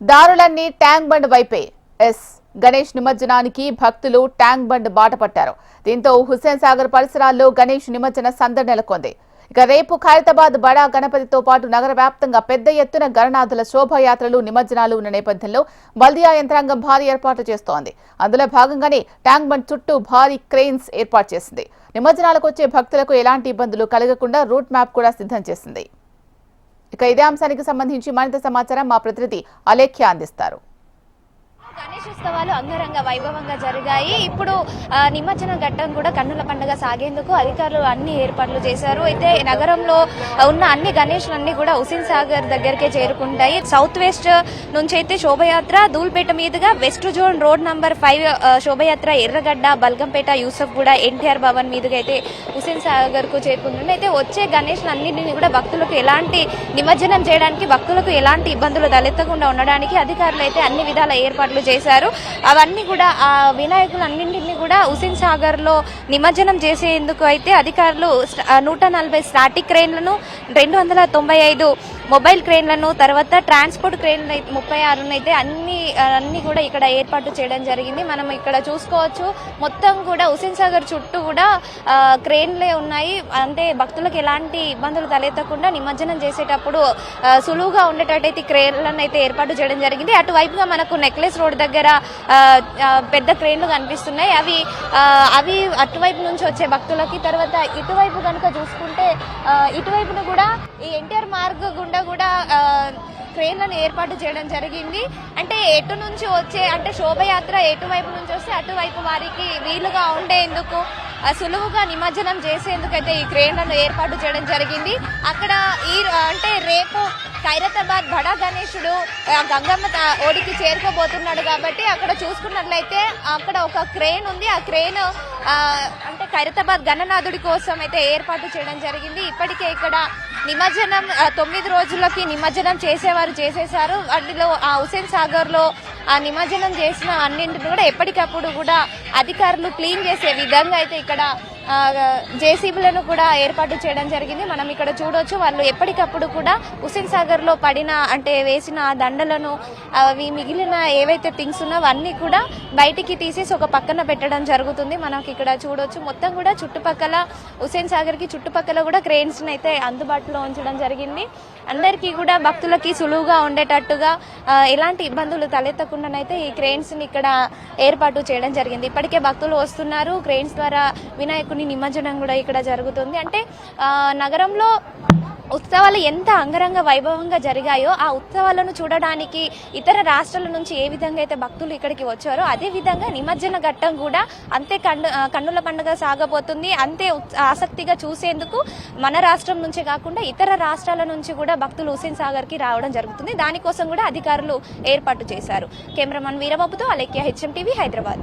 దారులన్నీ tank bund వైపే. Yes. Ganesh నిమజ్జనానికి భక్తులు ట్యాంక్ బండ్ బాట పట్టారు. దీంతో హుస్సేన్ సాగర్ పరిసరాల్లో గణేష్ నిమజ్జన సందడి నెలకొంది. ఇక రేపు ఖైరతాబాద్ బడా గణపతితో పాటు నగర వ్యాప్తంగా పెద్ద ఎత్తున గణనాథుల శోభాయాత్రలు నిమజ్జనాలు ఉన్న నేపథ్యంలో బల్దియా యంత్రాంగం భారీ ఏర్పాట్లు చేస్తోంది. అందులో భాగంగానే ట్యాంక్ బండ్ చుట్టూ భారీ క్రెయిన్స్ ఏర్పాటు చేసింది. నిమజ్జనాలకు వచ్చే భక్తులకు ఎలాంటి ఇబ్బందులు కలగకుండా రూట్ మ్యాప్ కూడా సిద్ధం చేసింది. ఇక ఇదే అంశానికి సంబంధించి మరింత సమాచారం మా ప్రతినిధి అలేఖ్య అందిస్తారు. గణేష్ ఉత్సవాలు అంగరంగ వైభవంగా జరిగాయి. ఇప్పుడు నిమజ్జన ఘట్టం కూడా కన్నుల పండుగ సాగేందుకు అధికారులు అన్ని ఏర్పాట్లు చేశారు. అయితే నగరంలో ఉన్న అన్ని గణేష్లన్నీ కూడా హుసేన్ సాగర్ దగ్గరికే చేరుకుంటాయి. సౌత్ వెస్ట్ నుంచి అయితే శోభయాత్ర దూల్పేట మీదుగా west zone road number five శోభయాత్ర Erragadda Balkampet Yusuf కూడా ఎన్టీఆర్ భవన్ మీదుగా అయితే హుసేన్ సాగర్కు చేరుకుంటుంది అయితే వచ్చే గణేష్లన్నింటినీ కూడా భక్తులకు ఎలాంటి నిమజ్జనం చేయడానికి భక్తులకు ఎలాంటి ఇబ్బందులు తలెత్తకుండా ఉండడానికి అధికారులు అయితే అన్ని విధాల ఏర్పాట్లు చేశారు. అవన్నీ కూడా ఆ వినాయకులన్నింటినీ కూడా హుసేన్ సాగర్లో నిమజ్జనం చేసేందుకు అయితే అధికారులు నూట నలభై స్టాటిక్ క్రెయిన్లను రెండు వందల తొంభై ఐదు మొబైల్ క్రెయిన్లను తర్వాత ట్రాన్స్పోర్ట్ క్రెయిన్లు అయితే ముప్పై ఆరును అయితే అన్ని అన్ని కూడా ఇక్కడ ఏర్పాటు చేయడం జరిగింది. మనం ఇక్కడ చూసుకోవచ్చు. మొత్తం కూడా హుసేన్ సాగర్ చుట్టూ కూడా క్రెయిన్లే ఉన్నాయి. అంటే భక్తులకు ఎలాంటి ఇబ్బందులు తలెత్తకుండా నిమజ్జనం చేసేటప్పుడు సులువుగా ఉండేటట్టయితే క్రెయిన్లను అయితే ఏర్పాటు చేయడం జరిగింది. అటువైపుగా మనకు నెక్లెస్ రోడ్ దగ్గర పెద్ద క్రెయిన్లు కనిపిస్తున్నాయి. అవి అవి అటువైపు నుంచి వచ్చే భక్తులకి తర్వాత ఇటువైపు కనుక చూసుకుంటే ఇటువైపును ఇటువైపున కూడా ఈ ఎన్టీఆర్ మార్గ్ గుండా కూడా ట్రైన్లను క్రేన్లను ఏర్పాటు చేయడం జరిగింది. అంటే ఎటు నుంచి వచ్చే అంటే శోభయాత్ర ఎటువైపు నుంచి వస్తే అటువైపు వారికి వీలుగా ఉండేందుకు సులువుగా నిమజ్జనం చేసేందుకైతే ఈ క్రేన్లను ఏర్పాటు చేయడం జరిగింది. అక్కడ ఈ అంటే రేపు ఖైరతాబాద్ బడా గణేశుడు గంగమ్మ త- ఓడికి చేరుకోబోతున్నాడు కాబట్టి అక్కడ చూసుకున్నట్లయితే అక్కడ ఒక క్రేన్ ఉంది. ఆ క్రేన్ అంటే ఖైరతాబాద్ గణనాథుడి కోసం అయితే ఏర్పాటు చేయడం జరిగింది. ఇప్పటికే ఇక్కడ నిమజ్జనం తొమ్మిది రోజులకి నిమజ్జనం చేసేవారు చేసేసారు వాటిలో ఆ హుసేన్ సాగర్లో ఆ నిమజ్జనం చేసిన అన్నింటిని కూడా ఎప్పటికప్పుడు కూడా అధికారులు క్లీన్ చేసే విధంగా అయితే ఇక్కడ జేసీబీలను కూడా ఏర్పాటు చేయడం జరిగింది. మనం ఇక్కడ చూడొచ్చు వాళ్ళు ఎప్పటికప్పుడు కూడా హుసేన్ సాగర్లో పడిన అంటే వేసిన దండలను అవి మిగిలిన ఏవైతే థింగ్స్ ఉన్నో అన్నీ కూడా బయటికి తీసేసి ఒక పక్కన పెట్టడం జరుగుతుంది. మనకి ఇక్కడ చూడొచ్చు మొత్తం కూడా చుట్టుపక్కల హుసేన్ సాగర్కి చుట్టుపక్కల కూడా క్రెయిన్స్ అయితే అందుబాటులో ఉంచడం జరిగింది. అందరికీ కూడా భక్తులకి సులువుగా ఉండేటట్టుగా ఎలాంటి ఇబ్బందులు తలెత్తకుండానైతే ఈ క్రెయిన్స్ని ఇక్కడ ఏర్పాటు చేయడం జరిగింది. ఇప్పటికే భక్తులు వస్తున్నారు. క్రెయిన్స్ ద్వారా వినాయకుని నిమజ్జనం కూడా ఇక్కడ జరుగుతుంది. అంటే నగరంలో ఉత్సవాలు ఎంత అంగరంగ వైభవంగా జరిగాయో ఆ ఉత్సవాలను చూడడానికి ఇతర రాష్ట్రాల నుంచి ఏ విధంగా అయితే భక్తులు ఇక్కడికి వచ్చారో అదే విధంగా నిమజ్జన ఘట్టం కూడా అంతే కన్ను కన్నుల పండుగ సాగబోతుంది. అంతే ఆసక్తిగా చూసేందుకు మన రాష్ట్రం నుంచే కాకుండా ఇతర రాష్ట్రాల నుంచి కూడా భక్తులు హుసేన్ సాగర్కి రావడం జరుగుతుంది. దానికోసం కూడా అధికారులు ఏర్పాటు చేశారు. కెమెరామన్ వీరబాబుతో అలెక్య హెచ్ఎం టీవీ హైదరాబాద్.